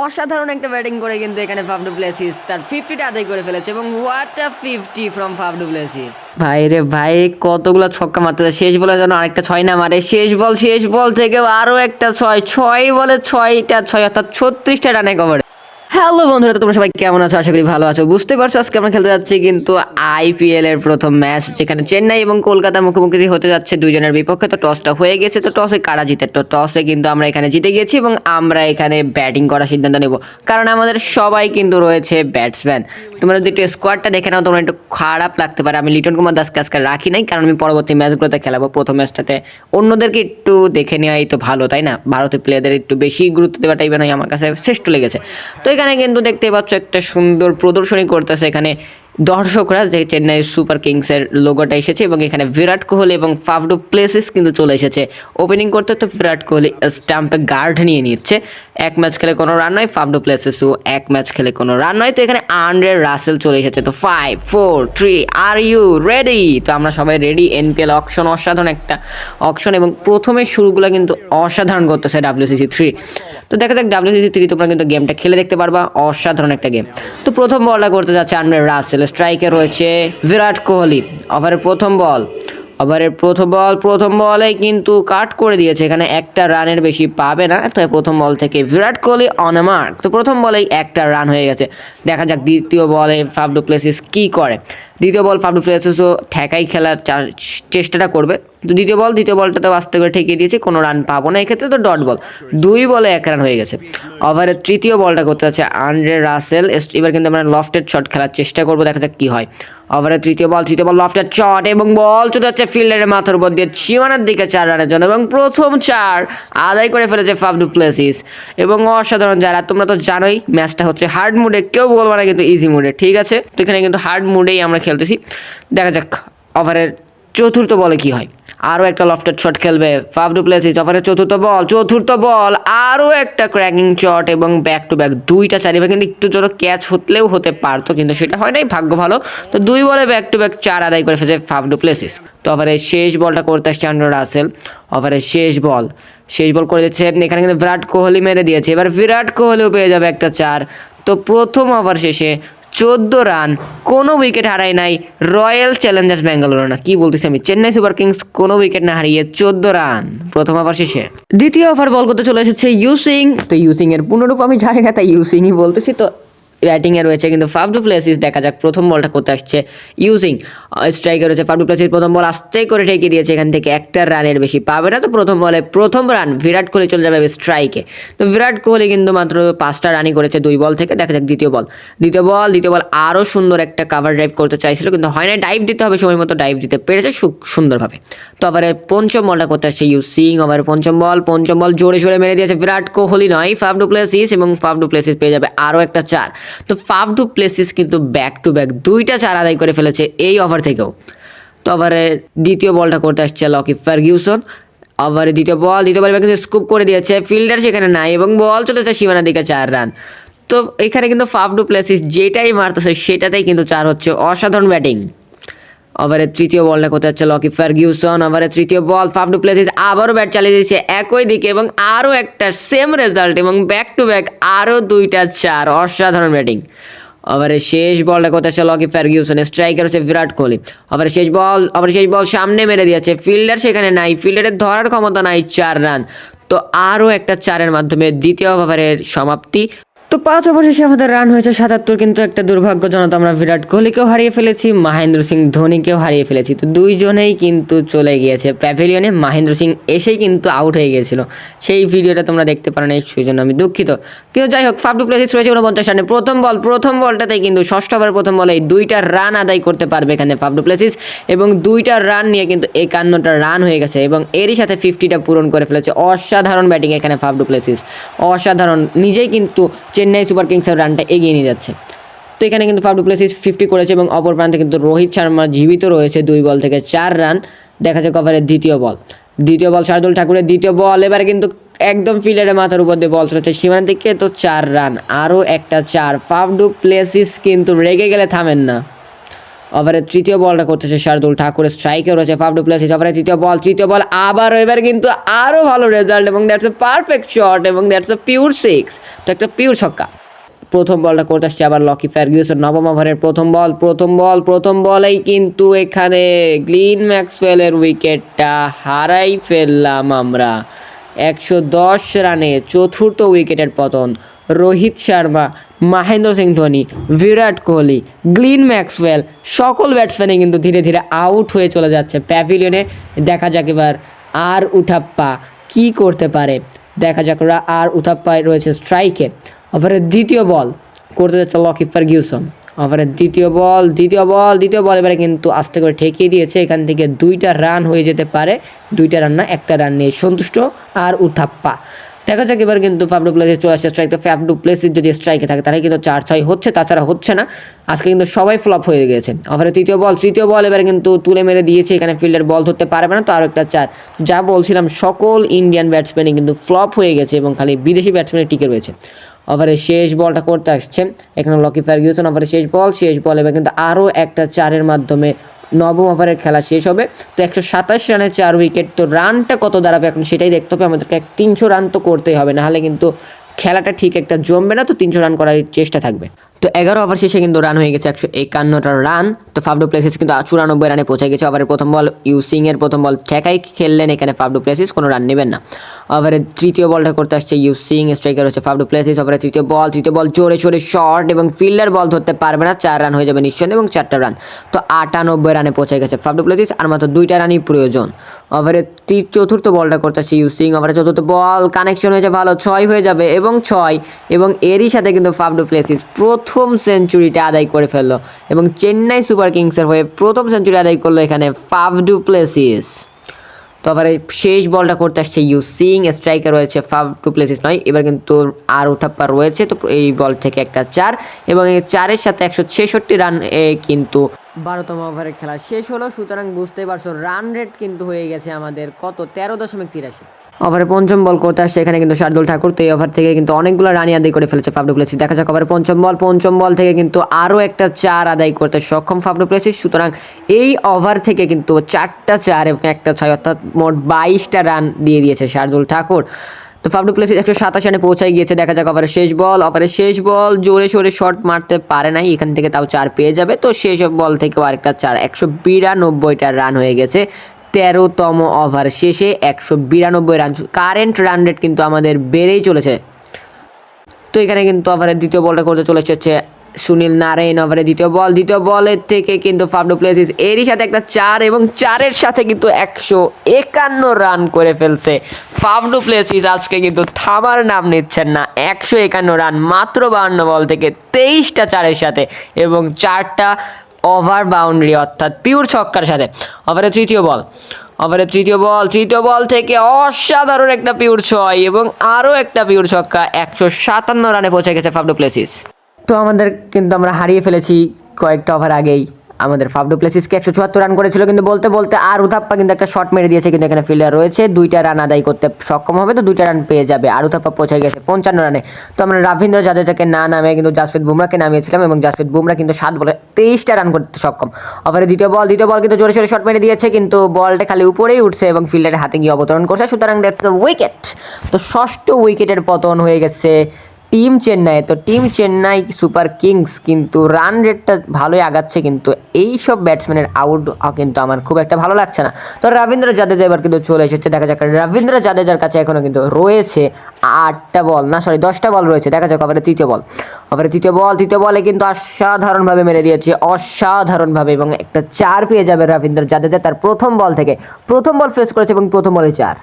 অসাধারণ একটা ব্যাটিং করে কিন্তু এখানে ফাফ ডুপ্লেসিস তার ফিফটিটা আদায় করে ফেলেছে এবং what a fifty from Faf du Plessis ভাই রে ভাই, কতগুলো ছক্কা মারতে শেষ বলে যেন আরেকটা ছয় না মারে। শেষ বল শেষ বল থেকেও আরও একটা ছয়। ছয় বলে ছয়টা ছয়, অর্থাৎ ছত্রিশটা রানে কভার হ্যালো বন্ধুরা তোমরা সবাই কেমন আছো? আশা করি ভালো আছো। বুঝতে পারছ, আজকে আমরা খেলতে যাচ্ছি কিন্তু আইপিএল এর প্রথম ম্যাচ, যেখানে চেন্নাই এবং কলকাতা মুখোমুখি হতে যাচ্ছে দুইজনের বিপক্ষে। তো টসটা হয়ে গেছে, তো টসে কারা জিতে? তো টসে কিন্তু আমরা এখানে জিতে গেছি এবং আমরা এখানে ব্যাটিং করার সিদ্ধান্ত নেব। কারণ আমাদের সবাই কিন্তু রয়েছে ব্যাটসম্যান তোমরা যদি একটু স্কোয়াডটা দেখে নাও, তোমরা একটু খারাপ লাগতে পারে। আমি লিটন কুমার দাসকে আজকে রাখি নাই, কারণ আমি পরবর্তী ম্যাচগুলোতে খেলাবো। প্রথম ম্যাচটাতে অন্যদেরকে একটু দেখে নেওয়াই তো ভালো, তাই না? ভারতীয় প্লেয়ারদের একটু বেশি গুরুত্ব দেওয়াটাই নয় আমার কাছে শ্রেষ্ঠ লেগেছে। তো এখানে কিন্তু দেখতে পাচ্ছ একটা সুন্দর প্রদর্শনী করতেছে এখানে দর্শকরা যে চেন্নাই সুপার কিংসের লোগোটা এসেছে এবং এখানে বিরাট কোহলি এবং ফাফডু প্লেসেস কিন্তু চলে এসেছে। ওপেনিং করতে তো বিরাট কোহলি স্টাম্পে গার্ড নিয়ে নিচ্ছে। এক ম্যাচ খেলে কোনো রান নয়, ফাফডু প্লেসেসও এক ম্যাচ খেলে কোনো রান নয়। তো এখানে আন্ড্রে রাসেল চলে এসেছে। তো five four three are you ready তো আমরা সবাই রেডি এনপিএল অকশন অসাধারণ একটা অকশন এবং প্রথমে শুরুগুলো কিন্তু অসাধারণ করতেছে ডাব্লিউসিসি থ্রি তো দেখা যাক ডাব্লিউসিসি থ্রি তোমরা কিন্তু গেমটা খেলে দেখতে পারবা। অসাধারণ একটা গেম তো প্রথম বলটা করতে যাচ্ছে আন্ড্রে রাসেল স্ট্রাইকে রয়েছে বিরাট কোহলি। ওভারের প্রথম বল ওভারের প্রথম বল প্রথম বলে কিন্তু কাট করে দিয়েছে। এখানে একটা রানের বেশি পাবে না তো প্রথম বল থেকে বিরাট কোহলি অন মার্ক তো প্রথম বলেই একটা রান হয়ে গেছে। দেখা যাক দ্বিতীয় বলে ফাফডু প্লেসিস কী করে। দ্বিতীয় বল ফাফডু প্লেসিসও ঠেকাই খেলার চেষ্টাটা করবে। তো দ্বিতীয় বল, দ্বিতীয় বলটাতে আস্তে করে ঠেকিয়ে দিয়েছে, কোনো রান পাবো না। এক্ষেত্রে তো ডট বল দুই বলে এক রান হয়ে গেছে। ওভারের তৃতীয় বলটা করতে হচ্ছে আন্ড্রে রাসেল এবার কিন্তু আমরা লফটেড শট খেলার চেষ্টা করব, দেখা যাক কী হয়। ওভারের তৃতীয় বল তৃতীয় বল লফটেড শট এবং বল চলে যাচ্ছে ফিল্ডারের মাথার উপর দিয়ে সীমানার দিকে চার রানের জন্য এবং প্রথম চার আদায় করে ফেলেছে ফাফডু প্লেসিস এবং অসাধারণ যারা, তোমরা তো জানোই, ম্যাচটা হচ্ছে হার্ড মুডে কেউ বলব না কিন্তু ইজি মুডে ঠিক আছে? তো এখানে কিন্তু হার্ড মুডেই আমরা খেলতেছি। দেখা যাক ওভারের চতুর্থ বলে কি হয়? আরও একটা লফটেড শট খেলবে ফাফডু প্লেসিস ওভারের চতুর্থ বল চতুর্থ বল, আরও একটা ক্র্যাকিং শট এবং ব্যাক টু ব্যাক দুইটা চার এবার কিন্তু একটু জোর ক্যাচ হতলেও হতে পারতো, কিন্তু সেটা হয় নাই, ভাগ্য ভালো। তো দুই বলে ব্যাক টু ব্যাক চার আদায় করে ফেলেছে ফাফডু প্লেসিস তো ওভারের শেষ বলটা করতে আসছে আন্ড্রো রাসেল ওভারের শেষ বল শেষ বল করে দিচ্ছে, এখানে কিন্তু বিরাট কোহলি মেরে দিয়েছে। এবার বিরাট কোহলিও পেয়ে যাবে একটা চার। তো প্রথম ওভার শেষে চোদ্দ রান, কোনো উইকেট হারায় নাই রয়্যাল চ্যালেঞ্জার্স ব্যাঙ্গালোর না। কি বলতেছি আমি? চেন্নাই সুপার কিংস কোনো উইকেট না হারিয়ে চোদ্দ রান, প্রথম ওভার শেষে। দ্বিতীয় ওভার বল করতে চলে এসেছে ইউসিং তো ইউসিং এর পুনরূপ আমি জানি না, তাই ইউসিংই বলতেছি। তো ব্যাটিংয়ে রয়েছে, কিন্তু ফাফ ডু প্লেসিস দেখা যাক প্রথম বলটা করতে আসছে ইউজিং। স্ট্রাইকার রয়েছে ফাফ ডু প্লেসিস প্রথম বল আস্তে করে ঠেকে দিয়েছে এখান থেকে, একটা রানের বেশি পাবে না তো প্রথম বলে, প্রথম রান বিরাট কোহলি চলে যাবে স্ট্রাইকে তো বিরাট কোহলি কিন্তু মাত্র পাঁচটা রানই করেছে দুই বল থেকে, দেখা যাক দ্বিতীয় বল। দ্বিতীয় বল দ্বিতীয় বল আরও সুন্দর একটা কাভার ড্রাইভ করতে চাইছিল, কিন্তু হয় না ডাইভ দিতে হবে সময় মতো ডাইভ দিতে পেরেছে সুন্দরভাবে। তো ওভারে পঞ্চম বলটা করতে আসছে ইউ সিং ওভারে পঞ্চম বল পঞ্চম বল জোরে জোরে মেরে দিয়েছে বিরাট কোহলি নয় ফাফ ডু প্লেসিস এবং ফাফ ডু প্লেসিস পেয়ে যাবে আরও একটা চার। তো ফাফ টু প্লেসিস কিন্তু ব্যাক টু ব্যাক দুইটা চার আদায় করে ফেলেছে এই ওভার থেকেও। তো ওভারে দ্বিতীয় বলটা করতে আসছে লকি ফার্গিউসন ওভারে দ্বিতীয় বল দ্বিতীয় বল কিন্তু স্কুপ করে দিয়েছে ফিল্ডার সেখানে নাই এবং বল চলেছে সীমানার দিকে চার রান তো এখানে কিন্তু ফাফ টু প্লেসিস যেটাই মারতেছে সেটাতেই কিন্তু চার হচ্ছে অসাধারণ ব্যাটিং ওভারের তৃতীয় বলটা কোথায় হচ্ছে লকি ফার্গিউসন ওভারের তৃতীয় বল ফাফ ডু প্লেসিস আবারও ব্যাট চালিয়ে দিচ্ছে একই দিকে এবং আরও একটা সেম রেজাল্ট এবং ব্যাক টু ব্যাক আরও দুইটা চার। অসাধারণ ব্যাটিং ওভারের শেষ বলটা কোথায় হচ্ছে লকি ফার্গিউসন স্ট্রাইকার হচ্ছে বিরাট কোহলি। ওভারের শেষ বল, ওভারের শেষ বল সামনে মেরে দিয়েছে। ফিল্ডার সেখানে নাই। ফিল্ডারের ধরার ক্ষমতা নাই চার রান। তো আরও একটা চারের মাধ্যমে দ্বিতীয় ওভারের সমাপ্তি। তো পাঁচ ওভার শেষে আমাদের রান হয়েছে সাতাত্তর, কিন্তু একটা দুর্ভাগ্যজনক আমরা বিরাট কোহলিকেও হারিয়ে ফেলেছি, মহেন্দ্র সিং ধোনিকেও হারিয়ে ফেলেছি। তো দুইজনেই কিন্তু চলে গিয়েছে প্যাভিলিয়নে মহেন্দ্র সিং এসেই কিন্তু আউট হয়ে গিয়েছিল। সেই ভিডিওটা তোমরা দেখতে পারো না সেই জন্য আমি দুঃখিত। কিন্তু যাই হোক ফাফ টু প্লেসিস রয়েছে উনপঞ্চাশ রানে। প্রথম বল, প্রথম বলটাতেই কিন্তু ষষ্ঠ ওভার প্রথম বলেই দুইটা রান আদায় করতে পারবে এখানে ফাফ টু প্লেসিস এবং দুইটা রান নিয়ে কিন্তু একান্নটা রান হয়ে গেছে। এবং এরই সাথে ফিফটিটা পূরণ করে ফেলেছে। অসাধারণ ব্যাটিং এখানে ফাফ ডু প্লেসিস অসাধারণ। নিজেই কিন্তু চেন্নাই সুপার কিংসের রানটা এগিয়ে নিয়ে যাচ্ছে। তো এখানে কিন্তু ফাফ প্লেসিস ফিফটি করেছে এবং অপর প্রান্তে কিন্তু রোহিত শর্মা জীবিত রয়েছে দুই বল থেকে চার রান দেখা যায় কভারের দ্বিতীয় বল। দ্বিতীয় বল শার্দুল ঠাকুরের দ্বিতীয় বল, এবারে কিন্তু একদম ফিল্ডারের মাথার উপর দিয়ে বল চলেছে সীমানা দিকে তো চার রান আরও একটা চার। ফাফ ডু প্লেসিস কিন্তু রেগে গেলে থামেন না। ওভারের তৃতীয় বলটা করতেছে শার্দুল ঠাকুর স্ট্রাইকে রয়েছে ফাফ ডুপ্লেসিস ওভারের তৃতীয় বল তৃতীয় বল আবার এবার কিন্তু আরও ভালো রেজাল্ট এবং দ্যাটস এ পারফেক্ট শট এবং দ্যাটস এ পিওর সিক্স তো একটা পিওর ছক্কা। প্রথম বলটা করতে আসছে আবার লকি ফার্গুসন নবম ওভারের প্রথম বল প্রথম বল প্রথম বলেই কিন্তু এখানে গ্লিন ম্যাক্সওয়েলের উইকেটটা হারাই ফেললাম আমরা। একশো দশ রানে চতুর্থ উইকেটের পতন। রোহিত শর্মা মহেন্দ্র সিং ধোনি, বিরাট কোহলি, গ্লিন ম্যাক্সওয়েল, সকল ব্যাটসম্যানই কিন্তু ধীরে ধীরে আউট হয়ে চলে যাচ্ছে প্যাভিলিয়নে দেখা যাক এবার আর উঠাপ্পা কি করতে পারে। দেখা যাক ওরা আর উঠাপ্পায় রয়েছে স্ট্রাইকে ওভারের দ্বিতীয় বল করতে যাচ্ছে লকি ফার্গিউসন ওভারের দ্বিতীয় বল দ্বিতীয় বল দ্বিতীয় বল এবারে কিন্তু আস্তে করে ঠেকিয়ে দিয়েছে। এখান থেকে দুইটা রান হয়ে যেতে পারে। দুইটা রান না, একটা রান নিয়ে সন্তুষ্ট আর উথাপ্পা। দেখা যাক এবার কিন্তু ফাফ ডুপ্লেসিস চলে আসছে স্ট্রাইক তো ফ্যাফ ডুপ্লেসিস যদি স্ট্রাইকে থাকে, তাহলে কিন্তু চার ছয় হচ্ছে, তাছাড়া হচ্ছে না। আজকে কিন্তু সবাই ফ্লপ হয়ে গেছে। ওভারের তৃতীয় বল তৃতীয় বল এবার কিন্তু তুলে মেরে দিয়েছে, এখানে ফিল্ডার বল ধরতে পারবে না, তো আরও একটা চার। যা বলছিলাম, সকল ইন্ডিয়ান ব্যাটসম্যানই কিন্তু ফ্লপ হয়ে গেছে এবং খালি বিদেশি ব্যাটসম্যানই টিকে রয়েছে। ওভারের শেষ বলটা করতে আসছে, এখানে লকি ফার্গুসন ওভারের শেষ বল শেষ বল এবার কিন্তু আরও একটা চারের মাধ্যমে নবম ওভারের খেলা শেষ হবে। তো একশো সাতাশ রানে চার উইকেট। তো রানটা কত দাঁড়াবে এখন সেটাই দেখতে হবে। আমাদেরকে এক তিনশো রান তো করতেই হবে। নাহলে কিন্তু খেলাটা ঠিক একটা জমবে না। তো তিনশো রান করার চেষ্টা থাকবে। তো এগারো ওভার শেষে কিন্তু রান হয়ে গেছে একশো একান্নটা রান তো ফাফডু প্লেসিস কিন্তু চুরানব্বই রানে পৌঁছে গেছে। ওভারের প্রথম বল ইউসিং এর প্রথম বল ঠেকাই খেললেন। এখানে ফাফডু প্লেসিস কোনো রান নেবেন না। ওভারের তৃতীয় বলটা করতে আসছে ইউসিং স্ট্রাইকার হচ্ছে ফাফডু প্লেসিস। ওভারের তৃতীয় বল তৃতীয় বল জোরে জোরে শর্ট এবং ফিল্ডার বল ধরতে পারবে না। চার রান হয়ে যাবে নিশ্চয় এবং চারটা রান তো আটানব্বই রানে পৌঁছে গেছে ফাফডু প্লেসিস আর মাত্র দুইটা রানই প্রয়োজন। ওভারের চতুর্থ বলটা করতে আসছে ইউসিং ওভারের চতুর্থ বল কানেকশন হয়েছে ভালো, ছয় হয়ে যাবে এবং ছয় এবং এরই সাথে কিন্তু ফাফডু প্লেসিস প্রথম সেঞ্চুরিটা আদায় করে ফেলল এবং চেন্নাই সুপার কিংসের হয়ে প্রথম সেঞ্চুরি আদায় করল এখানে ফাফডু প্লেসিস তো আবার শেষ বলটা করতে আসছে ইউসিং স্ট্রাইকার রয়েছে ফাফ টু প্লেসিস নয়, এবার কিন্তু আর উথাপ্পা রয়েছে, তো এই বল থেকে একটা চার এবং এই চারের সাথে একশো ছেষট্টি রান, এ কিন্তু বারোতম ওভারের খেলা শেষ হলো। সুতরাং বুঝতেই পারছ রান রেট কিন্তু হয়ে গেছে আমাদের কত? তেরো দশমিক তিরাশি। ওভারে পঞ্চম বল করতে আসছে, এখানে কিন্তু শার্দুল ঠাকুর, তো এই ওভার থেকে কিন্তু অনেকগুলো রানি আদায় করে ফেলেছে ফাফডু প্লেসি। দেখা যাক ওভারে পঞ্চম বল পঞ্চম বল থেকে কিন্তু আরও একটা চার আদায় করতে সক্ষম ফাফডু প্লেসি। সুতরাং এই ওভার থেকে কিন্তু চারটা চার এবং একটা ছয়, অর্থাৎ মোট বাইশটা রান দিয়ে দিয়েছে শার্দুল ঠাকুর। তো ফাফডু প্লেসি একশো সাতাশ রানে পৌঁছায় গিয়েছে, দেখা যাক ওভারের শেষ বল। ওভারের শেষ বল জোরে সোরে শট মারতে পারে নাই, এখান থেকে তাও চার পেয়ে যাবে। তো শেষ বল থেকেও আরেকটা চার, একশো বিরানব্বইটা রান হয়ে গেছে তেরোতম ওভার শেষে একশো বিরানব্বই রান। কারেন্ট রান রেট কিন্তু আমাদের বেড়েই চলেছে। তো এখানে কিন্তু ওভারের দ্বিতীয় বলটা করতে চলে এসেছে সুনীল নারায়ণ ওভারের দ্বিতীয় বল। দ্বিতীয় বলের থেকে কিন্তু ফাফডু প্লেসিস। এরই সাথে একটা চার এবং চারের সাথে কিন্তু একশো একান্ন রান করে ফেলছে ফাফডু প্লেসিস। আজকে কিন্তু থামার নাম নিচ্ছেন না। একশো একান্ন রান, মাত্র বাহান্ন বল থেকে তেইশটা চারের সাথে এবং চারটা ওভার বাউন্ডারি, অর্থাৎ পিওর ছক্কার সাথে। ওভারে তৃতীয় বল। ওভারে তৃতীয় বল তৃতীয় বল থেকে অসাধারণ একটা পিওর ছয় এবং আরও একটা পিওর ছক্কা, একশো সাতান্ন রানে পৌঁছে গেছে ফাফডু প্লেসিস তো আমাদের কিন্তু আমরা হারিয়ে ফেলেছি কয়েকটা ওভার আগেই। আমাদের ফাফডু প্লেসিসকে একশো চুয়াত্তর রান করেছিল কিন্তু বলতে বলতে আর উথাপ্পা কিন্তু একটা শট মেরে দিয়েছে কিন্তু এখানে ফিল্ডার রয়েছে। দুইটা রান আদায় করতে সক্ষম হবে, তো দুইটা রান পেয়ে যাবে। আর উথাপ্পা পৌঁছে গেছে পঞ্চান্ন রানে। তো আমরা রবীন্দ্র জাদেজাকে না নামে কিন্তু জাসপ্রীত বুমরাকে নামিয়েছিলাম এবং জাসপ্রীত বুমরা কিন্তু সাত বলে তেইশটা রান করতে সক্ষম। ওভারে দ্বিতীয় বল দ্বিতীয় বল কিন্তু জোরে সোরে শট মেরে দিয়েছে কিন্তু বলটা খালি উপরেই উঠছে এবং ফিল্ডারের হাতে গিয়ে অবতরণ করছে। সুতরাং দ্যাটস উইকেট। তো ষষ্ঠ উইকেটের পতন হয়ে গেছে টিম চেন্নাই তো টিম চেন্নাই সুপার কিংস কিন্তু রান রেটটা ভালোই আগাচ্ছে কিন্তু এই সব ব্যাটসম্যানের আউট কিন্তু আমার খুব একটা ভালো লাগছে না। তো রবীন্দ্র জাদেজা এবার কিন্তু চলে এসেছে, দেখা যাক। রবীন্দ্র জাদেজার কাছে এখনও কিন্তু রয়েছে আটটা বল না সরি দশটা বল রয়েছে, দেখা যাক ওভারে তৃতীয় বল ওভারে তৃতীয় বল তৃতীয় বলে কিন্তু অসাধারণভাবে মেরে দিয়েছে, অসাধারণভাবে এবং একটা চার পেয়ে যাবে রবীন্দ্র জাদেজা তার প্রথম বল থেকে। প্রথম বল ফেস করেছে এবং প্রথম বলে চার।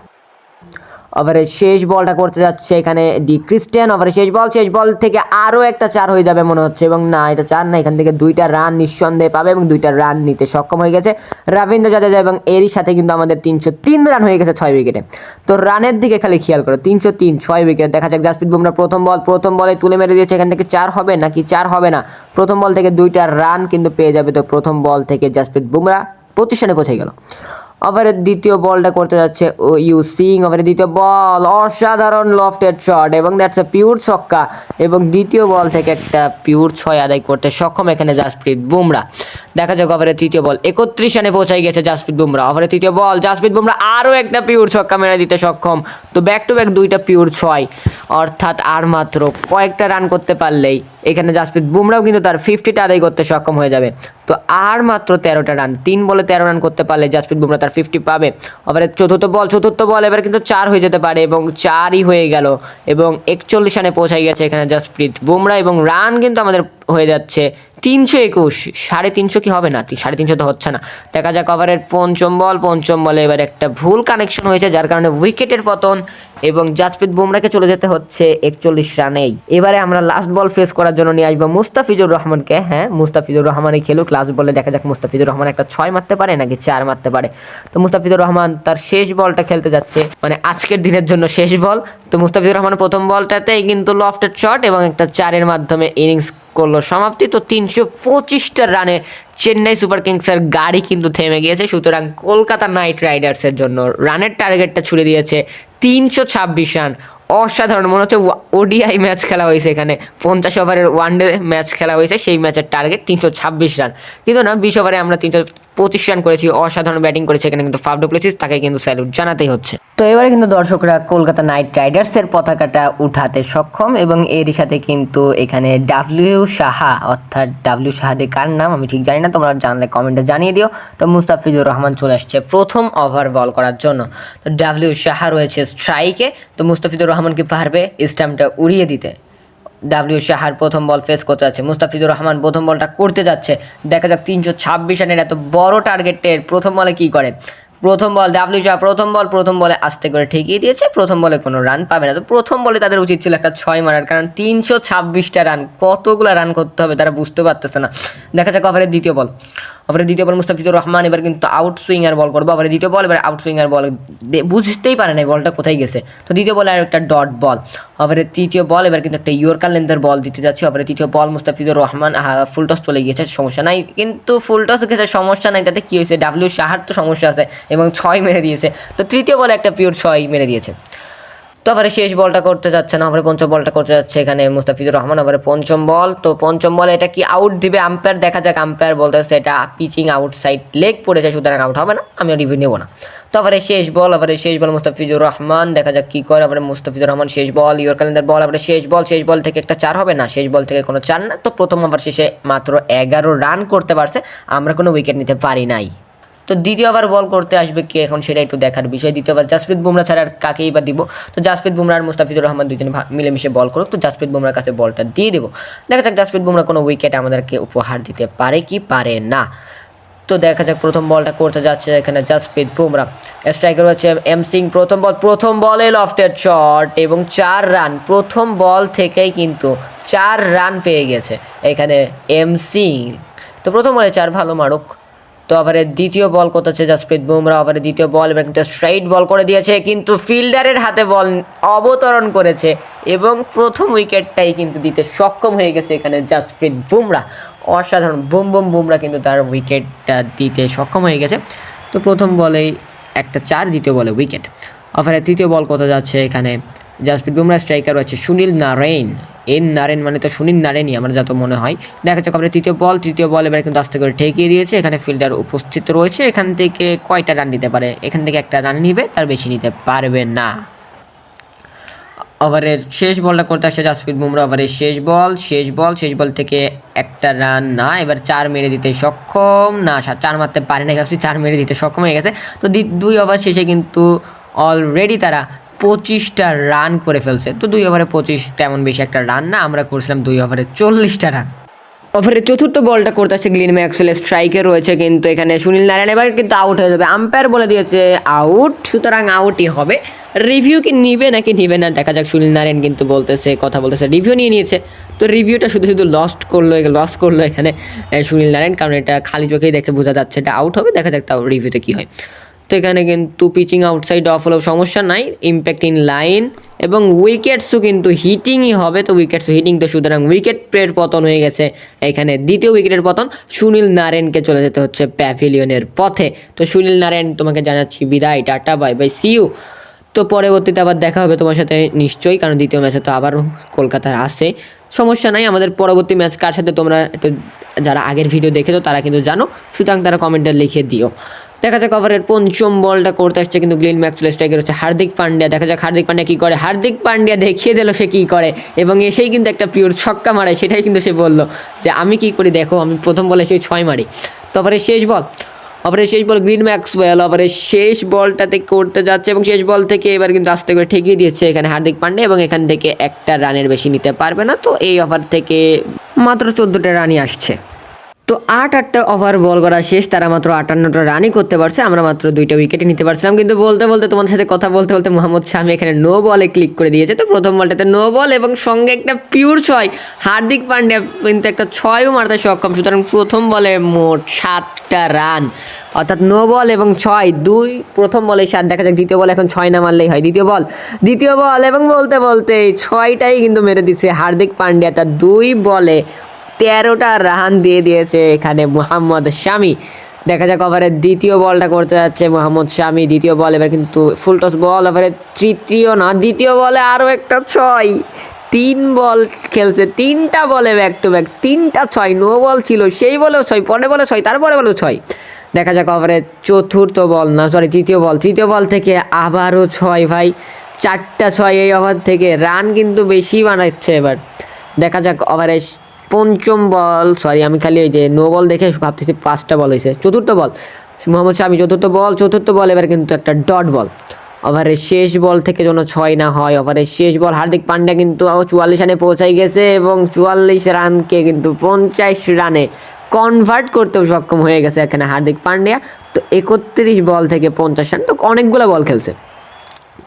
ওভারের শেষ বলটা করতে যাচ্ছে এখানে ডি ক্রিস্টিয়ান। ওভারের শেষ বল শেষ বল থেকে আরও একটা চার হয়ে যাবে মনে হচ্ছে এবং না, এটা চার না, এখান থেকে দুইটা রান নিঃসন্দেহে পাবে এবং দুইটা রান নিতে সক্ষম হয়ে গেছে রবীন্দ্র জাদেজা এবং এরই সাথে কিন্তু আমাদের তিনশো তিন রান হয়ে গেছে ছয় উইকেটে। তো রানের দিকে খালি খেয়াল করো, তিনশো তিন, ছয় উইকেট। দেখা যাক জাসপ্রীত বুমরা প্রথম বল, প্রথম বলে তুলে মেরে দিয়েছে, এখান থেকে চার হবে নাকি চার হবে না? প্রথম বল থেকে দুইটা রান কিন্তু পেয়ে যাবে তো প্রথম বল থেকে জাসপ্রীত বুমরা রানে পৌঁছে গেল। ওভারের দ্বিতীয় বলটা করতে যাচ্ছে ও ইউ সিং ওভারের দ্বিতীয় বল। অসাধারণ লফটেড শট এবং দ্যাটস এ পিওর ছক্কা এবং দ্বিতীয় বল থেকে একটা পিওর ছয় আদায় করতে সক্ষম এখানে জাসপ্রীত বুমরা। দেখা যাক ওভারের তৃতীয় বল। একত্রিশ রানে পৌঁছাই গেছে জাসপ্রীত বুমরা। ওভারের তৃতীয় বল, জাসপ্রীত বুমরা আরও একটা পিওর ছক্কা মেরে দিতে সক্ষম। তো ব্যাক টু ব্যাক দুইটা পিওর ছয়। অর্থাৎ আর মাত্র কয়েকটা রান করতে পারলেই এখানে জাসপ্রীত বুমরাও কিন্তু তার ফিফটিটা আদায় করতে সক্ষম হয়ে যাবে। তো আর মাত্র তেরোটা রান তিন বলে তেরো রান করতে পারলে জাসপ্রীত বুমরা তার ফিফটি পাবে। আবার চতুর্থ বল চতুর্থ বল এবার কিন্তু চার হয়ে যেতে পারে এবং চারই হয়ে গেল এবং একচল্লিশ রানে পৌঁছাই গেছে এখানে জাসপ্রীত বুমরা এবং রান কিন্তু আমাদের হয়ে যাচ্ছে তিনশো একুশ, সাড়ে তিনশো কি হবে না? সাড়ে তিনশো তো হচ্ছে না। দেখা যাক ওভারের পঞ্চম বল, পঞ্চম বলে এবার একটা ভুল কানেকশন হয়েছে, যার কারণে উইকেটের পতন এবং জাসপ্রীত বুমরাকে চলে যেতে হচ্ছে একচল্লিশ রানেই। এবারে আমরা লাস্ট বল ফেস করার জন্য নিয়ে আসব মুস্তাফিজুর রহমানকে। হ্যাঁ মুস্তাফিজুর রহমানই খেলুক লাস্ট বলে দেখা যাক মুস্তাফিজুর রহমান একটা ছয় মারতে পারে নাকি চার মারতে পারে। তো মুস্তাফিজুর রহমান তার শেষ বলটা খেলতে যাচ্ছে মানে আজকের দিনের জন্য শেষ বল। তো মুস্তাফিজুর রহমান প্রথম বলটাতেই কিন্তু লফটেড শট এবং একটা চারের মাধ্যমে ইনিংস করল। সমাপ্তি তো তিনশো পঁচিশটা রানে চেন্নাই সুপার কিংসের গাড়ি কিন্তু থেমে গিয়েছে। সুতরাং কলকাতা নাইট রাইডার্সের জন্য রানের টার্গেটটা ছুড়ে দিয়েছে তিনশো ছাব্বিশ রান। অসাধারণ, মনে হচ্ছে ওডিআই ম্যাচ খেলা হয়েছে এখানে। পঞ্চাশ ওভারের ওয়ানডে ম্যাচ খেলা হয়েছে, সেই ম্যাচের টার্গেট তিনশো ছাব্বিশ রান। কিন্তু না, বিশ ওভারে আমরা তিনশো পঁচিশ রান করেছি, অসাধারণ ব্যাটিং করেছে এখানে কিন্তু ফাফ ডুপ্লেসিস, তাকে কিন্তু স্যালুট জানাতেই হচ্ছে। তো এবারে কিন্তু দর্শকরা কলকাতা নাইট রাইডার্সের পতাকাটা উঠাতে সক্ষম এবং এরই সাথে কিন্তু এখানে ডাব্লিউ সাহা, অর্থাৎ ডাব্লিউ সাহাদে কার নাম আমি ঠিক জানি না, তোমরা জানলে কমেন্টে জানিয়ে দিও। তো মুস্তাফিজুর রহমান চলে আসছে প্রথম ওভার বল করার জন্য। তো ডাব্লিউ সাহা রয়েছে স্ট্রাইকে তো মুস্তাফিজুর রহমান কি পারবে স্ট্যাম্পটা উড়িয়ে দিতে? ডাব্লিউ শাহার প্রথম বল ফেস করতে যাচ্ছে। মুস্তাফিজুর রহমান প্রথম বলটা করতে যাচ্ছে। দেখা যাক তিনশো ছাব্বিশ রানের এত বড় টার্গেটের প্রথম বলে কি করে। প্রথম বল ডাব্লিউ শাহ, প্রথম বল, প্রথম বলে আস্তে করে ঠেকিয়ে দিয়েছে। প্রথম বলে কোনো রান পাবে না। তো প্রথম বলে তাদের উচিত ছিল একটা ছয় মারার, কারণ তিনশো ছাব্বিশটা রান কতগুলো রান করতে হবে তারা বুঝতে পারতেছে না। দেখা যাক ওভারের দ্বিতীয় বল। ওভারের দ্বিতীয় বল মুস্তাফিজুর রহমান, এবার কিন্তু আউট সুইঙ্গার বল করব। ওভারের দ্বিতীয় বল, এবার আউট সুইঙ্গার বল বুঝতেই পারে না বলটা কোথায় গেছে। তো দ্বিতীয় বলে আর একটা ডট বল ওভারের তৃতীয় বল, এবার কিন্তু একটা ইয়র্কার লেন্থের বল দিতে যাচ্ছে। ওভারের তৃতীয় ball Mustafizur Rahman full toss চলে গিয়েছে সমস্যা নাই। কিন্তু ফুল টস গেছে সমস্যা নাই, তাতে কী হয়েছে? ডাব্লিউ সাহার তো সমস্যা আছে, এবং ছয় মেরে দিয়েছে। তো তৃতীয় বলে একটা পিওর ছয় মেরে দিয়েছে। তো আবার শেষ বলটা করতে যাচ্ছে না আবার পঞ্চম বলটা করতে যাচ্ছে এখানে মুস্তাফিজুর রহমান আবার পঞ্চম বল। তো পঞ্চম বল এটা কি আউট দিবে আম্পায়ার দেখা যাক আম্পায়ার বলতেছে এটা পিচিং আউটসাইড লেগ পড়েছে সুতরাং আউট হবে না আমি রিভিউ নেব না। তো আবার শেষ বল আবার শেষ বল মুস্তাফিজুর রহমান, দেখা যাক কি করে আবার মুস্তাফিজুর রহমান শেষ বল ইয়র ক্যালেন্ডার বল আবার শেষ বল শেষ বল থেকে একটা চার হবে না, শেষ বল থেকে কোনো চার না। তো প্রথম আবার শেষে মাত্র এগারো রান করতে পারছে, আমরা কোনো উইকেট নিতে পারি নাই। তো দ্বিতীয় ওভার বল করতে আসবে কে এখন সেটা একটু দেখার বিষয়। দ্বিতীয় ওভার জাসপ্রীত বুমরা ছাড়া আর কাকেই বা দিব? তো জাসপ্রীত বুমরা আর মুস্তাফিজুর রহমান দুজনে মিলেমিশে বল করুক। তো জাসপ্রীত বুমরার কাছে বলটা দিয়ে দেবো। দেখা যাক জাসপ্রীত বুমরা কোনো উইকেট আমাদেরকে উপহার দিতে পারে কি পারে না। তো দেখা যাক প্রথম বলটা করতে যাচ্ছে এখানে জাসপ্রীত বুমরা। স্ট্রাইকার হচ্ছে এম সিং প্রথম বল প্রথম বলে লফটেড শট এবং চার রান প্রথম বল থেকেই কিন্তু চার রান পেয়ে গেছে এখানে এম সিং তো প্রথম বলে চার ভালো মারুক। তো ওভারের দ্বিতীয় বল করতেছে জাসপ্রীত বুমরা ওভারের দ্বিতীয় বল এবং একটা স্ট্রাইট বল করে দিয়েছে, কিন্তু ফিল্ডারের হাতে বল অবতরণ করেছে এবং প্রথম উইকেটটাই কিন্তু দিতে সক্ষম হয়ে গেছে এখানে জাসপ্রীত বুমরা। অসাধারণ, বুম বুম বুমরা কিন্তু তার উইকেটটা দিতে সক্ষম হয়ে গেছে। তো প্রথম বলেই একটা চার, দ্বিতীয় বলে উইকেট। ওভারের তৃতীয় বল কত যাচ্ছে এখানে? জাসপ্রীত বুমরা স্ট্রাইকার রয়েছে সুনীল নারায়ণ। এন নারেন মানে তো সুনীল নারেনই আমার যত মনে হয়। দেখা যাক আমরা তৃতীয় বল তৃতীয় বল এবার কিন্তু আস্তে করে ঠেকিয়ে দিয়েছে। এখানে ফিল্ডার উপস্থিত রয়েছে। এখান থেকে কয়টা রান নিতে পারে? এখান থেকে একটা রান নিবে, তার বেশি নিতে পারবে না। ওভারের শেষ বলটা করতে আসছে জাসপ্রীত বুমরা ওভারের শেষ বল শেষ বল শেষ বল থেকে একটা রান না। এবার চার মেরে দিতে সক্ষম না চার মারতে পারে না ভাবছি চার মেরে দিতে সক্ষম হয়ে গেছে। তো দুই ওভার শেষে কিন্তু অলরেডি তারা পঁচিশটা রান করে ফেলছে। তো দুই ওভারে পঁচিশ তেমন বেশি একটা রান না, আমরা করছিলাম দুই ওভারে চল্লিশটা রান ওভারের চতুর্থ বলটা করতে আসছে গ্লিন ম্যাক্সওয়েল স্ট্রাইকে রয়েছে কিন্তু এখানে সুনীল নারায়ণ, এবার কিন্তু আউট হয়ে যাবে। আম্পায়ার বলে দিয়েছে আউট সুতরাং আউটই হবে। রিভিউ কি নিবে নাকি নিবে না, দেখা যাক সুনীল নারায়ণ কিন্তু বলতেছে, কথা বলতেছে রিভিউ নিয়ে নিয়েছে। তো রিভিউটা শুধু শুধু লস্ট করল লস করল এখানে সুনীল নারায়ণ, কারণ এটা খালি চোখেই দেখে বোঝা যাচ্ছে, এটা আউট হবে, দেখা যাক তাও রিভিউতে কী হয়। তো এখানে কিন্তু পিচিং আউটসাইড অফ হলেও সমস্যা নাই ইম্প্যাক্ট ইন লাইন এবং উইকেটসও কিন্তু হিটিংই হবে, তো উইকেটস হিটিং তো সুতরাং উইকেট প্লের পতন হয়ে গেছে এখানে। দ্বিতীয় উইকেটের পতন সুনীল নারায়ণকে চলে যেতে হচ্ছে প্যাভিলিয়নের পথে। তো সুনীল নারায়ণ, তোমাকে জানাচ্ছি বিদায়, টাটা বাই বাই সিউ তো পরবর্তীতে আবার দেখা হবে তোমার সাথে নিশ্চয়ই, কারণ দ্বিতীয় ম্যাচে তো আবারও কলকাতার আসে সমস্যা নাই, আমাদের পরবর্তী ম্যাচ কার সাথে তোমরা একটু যারা আগের ভিডিও দেখেছ, তারা কিন্তু জানো। সুতরাং তারা কমেন্টে লিখে দিও। দেখা যাক ওভারের পঞ্চম বলটা করতে আসছে, কিন্তু গ্লিন ম্যাক্সওয়েল স্ট্রাইকার হচ্ছে হার্দিক পান্ডিয়া। দেখা যাক হার্দিক পান্ডিয়া কী করে। হার্দিক পান্ডিয়া দেখিয়ে দিল সে কী করে, এবং এসেই কিন্তু একটা পিওর ছক্কা মারে সেটাই কিন্তু সে বলল যে আমি কী করি, দেখো, আমি প্রথম বলে সেই ছয় মারি। তারপরে শেষ বল, ওভারের শেষ বল গ্রিন ম্যাক্সওয়েল। ওভারের শেষ বলটাতে করতে যাচ্ছে, এবং শেষ বল থেকে এবার কিন্তু আস্তে করে ঠেকিয়ে দিয়েছে এখানে হার্দিক পান্ডে এবং এখান থেকে একটা রানের বেশি নিতে পারবে না। তো এই ওভার থেকে মাত্র চোদ্দোটা রানই আসছে। তো আট আটটা ওভার বল করা শেষ, তারা মাত্র আটান্নটা রানই করতে পারছে, আমরা মাত্র দুইটা উইকেটে নিতে পারছিলাম। কিন্তু বলতে বলতে তোমার সাথে কথা বলতে বলতে মোহাম্মদ শামি এখানে নো বলে ক্লিক করে দিয়েছে। তো প্রথম বলটাতে নো বল এবং সঙ্গে একটা পিওর ছয়, হার্দিক পান্ডিয়া কিন্তু একটা ছয়ও মারতে সক্ষম। সুতরাং প্রথম বলে মোট সাতটা রান অর্থাৎ নো বল এবং ছয়, দুই প্রথম বলে সাত। দেখা যাক দ্বিতীয় বল এখন ছয় না মারলেই হয়। দ্বিতীয় বল দ্বিতীয় বল এবং বলতে বলতে ছয়টাই কিন্তু মেরে দিচ্ছে হার্দিক পান্ডিয়া তার দুই বলে তেরোটা রান দিয়ে দিয়েছে এখানে মোহাম্মদ শামি। দেখা যাক ওভারের দ্বিতীয় বলটা করতে যাচ্ছে মোহাম্মদ শামি। দ্বিতীয় বল এবার কিন্তু ফুল টস বল ওভারের তৃতীয় না, দ্বিতীয় বলে আরও একটা ছয়। তিন বল খেলছে, তিনটা বলে ব্যাক টু ব্যাক তিনটা ছয়। নো বল ছিল, সেই বলেও ছয় পরে বলে ছয় তারপরে বলেও ছয়। দেখা যাক ওভারের চতুর্থ বল, না সরি তৃতীয় বল। তৃতীয় বল থেকে আবারও ছয় ভাই। চারটা ছয় এই ওভার থেকে রান কিন্তু বেশি বানাচ্ছে এবার। দেখা যাক ওভারে পঞ্চম বল। সরি আমি খালি ওই যে নো বল দেখে ভাবতেছি পাঁচটা বল হয়েছে চতুর্থ বল মোহাম্মদ শামি চতুর্থ বল চতুর্থ বল এবার কিন্তু একটা ডট বল ওভারের শেষ বল থেকে যেন ছয় না হয়। ওভারের শেষ বল হার্দিক পান্ডিয়া কিন্তু চুয়াল্লিশ রানে পৌঁছাই গেছে এবং চুয়াল্লিশ রানকে কিন্তু পঞ্চাশ রানে কনভার্ট করতেও সক্ষম হয়ে গেছে এখানে হার্দিক পান্ডিয়া। তো একত্রিশ বল থেকে পঞ্চাশ রান, তো অনেকগুলো বল খেলছে।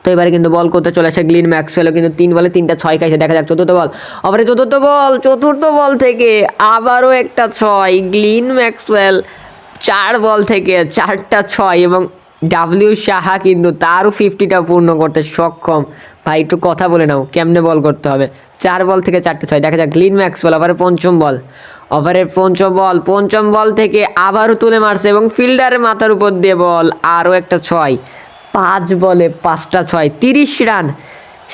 তো এবারে কিন্তু বল করতে চলে আসে গ্লিন ম্যাক্সওয়েলও কিন্তু তিন বলে তিনটা ছয় খাইছে। দেখা যাক, চতুর্থ বল আবারে চতুর্থ বল চতুর্থ বল থেকে আবারও একটা ছয়। গ্লিন ম্যাক্সওয়েল চার বল থেকে চারটা ছয় এবং ডাব্লিউ সাহা কিন্তু তারও ফিফটিটা পূর্ণ করতে সক্ষম। ভাই, একটু কথা বলে নাও, কেমনে বল করতে হবে? চার বল থেকে চারটে ছয়। দেখা যাক গ্লিন ম্যাক্সওয়েল আবার পঞ্চম বল ওভারের পঞ্চম বল পঞ্চম বল থেকে আবারও তুলে মারছে এবং ফিল্ডারের মাথার উপর দিয়ে বল আরও একটা ছয়। পাঁচ বলে পাঁচটা ছয়, তিরিশ রান।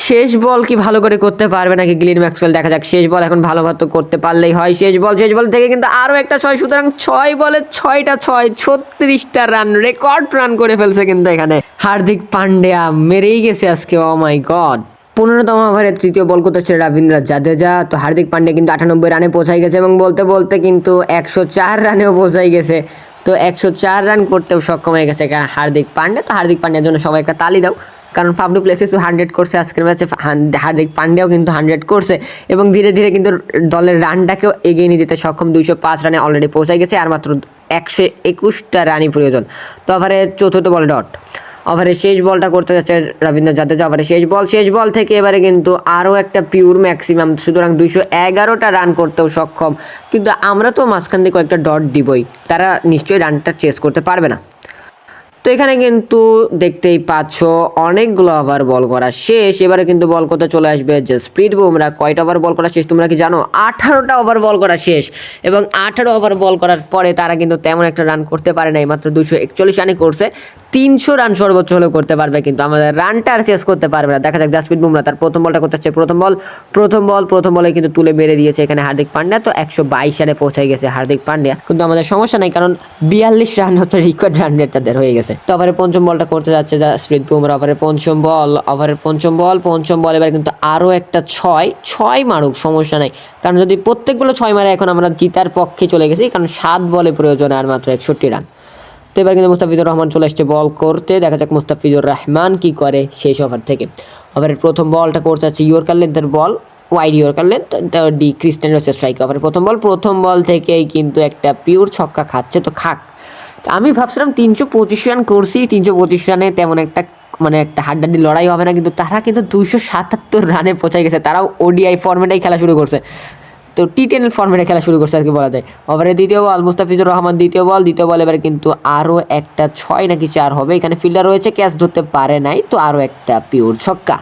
শেষ বল কি ভালো করে করতে পারবে নাকি গ্লিন ম্যাক্সওয়েল? দেখা যাক, শেষ বল এখন ভালো মতো করতে পারলেই হয়। শেষ বল শেষ বল থেকে কিন্তু আরও একটা ছয়, সুতরাং ছয় বলে ছয়টা ছয়, ছত্রিশটা রান, রেকর্ড রান করে ফেলছে কিন্তু এখানে হার্দিক পান্ডিয়া। মেরেই গেছে আজকে ও মাই গড পনেরোতম ওভারের তৃতীয় বল করতেছে রবীন্দ্র জাদেজা। তো হার্দিক পান্ডিয়া কিন্তু আটানব্বই রানে পৌঁছাই গেছে এবং বলতে বলতে কিন্তু একশো চার রানেও পৌঁছাই গেছে। তো একশো চার রান করতেও সক্ষম হয়ে গেছে কারণ হার্দিক পান্ডে। তো হার্দিক পান্ডের জন্য সবাই একটা তালি দাও, কারণ ফাবলু প্লেসিস হান্ড্রেড করছে আজকের ম্যাচে হার্দিক পান্ডেও কিন্তু হান্ড্রেড করছে এবং ধীরে ধীরে কিন্তু দলের রানটাকেও এগিয়ে নিয়ে যেতে সক্ষম দুইশো পাঁচ রানে অলরেডি পৌঁছে গেছে, আর মাত্র একশো একুশটা রানই প্রয়োজন। তো আবার চতুর্থ বল ডট ওভারে শেষ বলটা করতে যাচ্ছে রবীন্দ্র জাদেজা। ওভারে শেষ বল শেষ বল থেকে এবারে কিন্তু আরও একটা পিওর ম্যাক্সিমাম সুতরাং দুইশো এগারোটা রান করতেও সক্ষম। কিন্তু আমরা তো মাঝখান থেকে কয়েকটা ডট দিবই, তারা নিশ্চয়ই রানটা চেস করতে পারবে না। তো এখানে কিন্তু দেখতেই পাচ্ছ অনেকগুলো ওভার বল করা শেষ। এবারে কিন্তু বল করতে চলে আসবে যে স্পিড বুমরা। কয়টা ওভার বল করা শেষ তোমরা কি জানো? আঠারোটা ওভার বল করা শেষ। এবং আঠারো ওভার বল করার পরে তারা কিন্তু তেমন একটা রান করতে পারে নাই। মাত্র দুশো একচল্লিশ রানই করছে। তিনশো রান সর্বোচ্চ হলেও করতে পারবে কিন্তু আমাদের রানটা আর শেষ করতে পারবে না। দেখা যাক জাসপ্রীত বুমরা তার প্রথম বলটা করতে হচ্ছে প্রথম বল প্রথম বল প্রথম বলে কিন্তু তুলে মেরে দিয়েছে এখানে হার্দিক পান্ডিয়া তো একশো বাইশ রানে পৌঁছে গেছে হার্দিক পান্ডিয়া কিন্তু আমাদের সমস্যা নাই কারণ বিয়াল্লিশ রান হচ্ছে রেকর্ড রান রেট তাদের হয়ে গেছে। তো ওভারের পঞ্চম বলটা করতে যাচ্ছে জাসপ্রীত বুমরা ওভারের পঞ্চম বল, ওভারের পঞ্চম বল পঞ্চম বল, এবার কিন্তু আরও একটা ছয় ছয় মারুক, সমস্যা নাই। কারণ যদি প্রত্যেকগুলো ছয় মারে এখন আমরা জিতার পক্ষে চলে গেছি, কারণ সাত বলে প্রয়োজন আর মাত্র একষট্টি রান। তো এবার কিন্তু মুস্তাফিজুর রহমান চলে আসছে বল করতে, দেখা যাক মুস্তাফিজুর রহমান কি করে শেষ ওভার থেকে। ওভারের প্রথম বলটা করতে যাচ্ছে yorker লেন্থের ball, wide yorker length D Christian হচ্ছে স্ট্রাইক ওভারের প্রথম বল প্রথম বল থেকেই কিন্তু একটা পিওর ছক্কা খাচ্ছে, তো খাক। আমি ভাবছিলাম তিনশো পঁচিশ রান করছি, তিনশো পঁচিশ রানে তেমন একটা মানে একটা হাড্ডাড্ডি লড়াই হবে না, কিন্তু তারা কিন্তু দুইশো সাতাত্তর রানে পৌঁছে গেছে। তারাও ওডিআই ফর্মেটাই খেলা শুরু করছে। তো টি টেন ফর্মেটে খেলা শুরু করছে আজকে বলা যায়। ওভারে দ্বিতীয় বল মুস্তাফিজুর রহমান দ্বিতীয় বল দ্বিতীয় বল এবার কিন্তু আরও একটা ছয় নাকি চার হবে। এখানে ফিল্ডার রয়েছে ক্যাচ ধরতে পারে নাই, তো আরও একটা পিওর ছক্কা।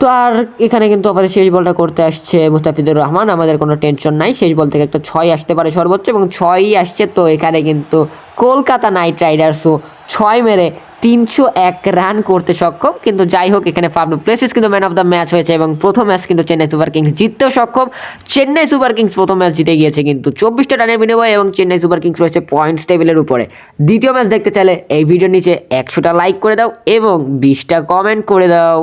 তো আর এখানে কিন্তু ওভারে শেষ বলটা করতে আসছে মুস্তাফিজুর রহমান। আমাদের কোনো টেনশন নাই। শেষ বল থেকে একটা ছয় আসতে পারে সর্বোচ্চ এবং ছয়ই আসছে তো এখানে কিন্তু কলকাতা নাইট রাইডার্সও ছয় মেরে তিনশো এক রান করতে সক্ষম। কিন্তু যাই হোক, এখানে ফাবলু প্লেসিস কিন্তু ম্যান অফ দ্য ম্যাচ হয়েছে এবং প্রথম ম্যাচ কিন্তু চেন্নাই সুপার কিংস জিততেও সক্ষম। চেন্নাই সুপার কিংস প্রথম ম্যাচ জিতে গিয়েছে কিন্তু চব্বিশটা রানের বিনিময়ে এবং চেন্নাই সুপার কিংস রয়েছে পয়েন্টস টেবিলের উপরে। দ্বিতীয় ম্যাচ দেখতে চাইলে এই ভিডিওর নিচে একশোটা লাইক করে দাও এবং বিশটা কমেন্ট করে দাও।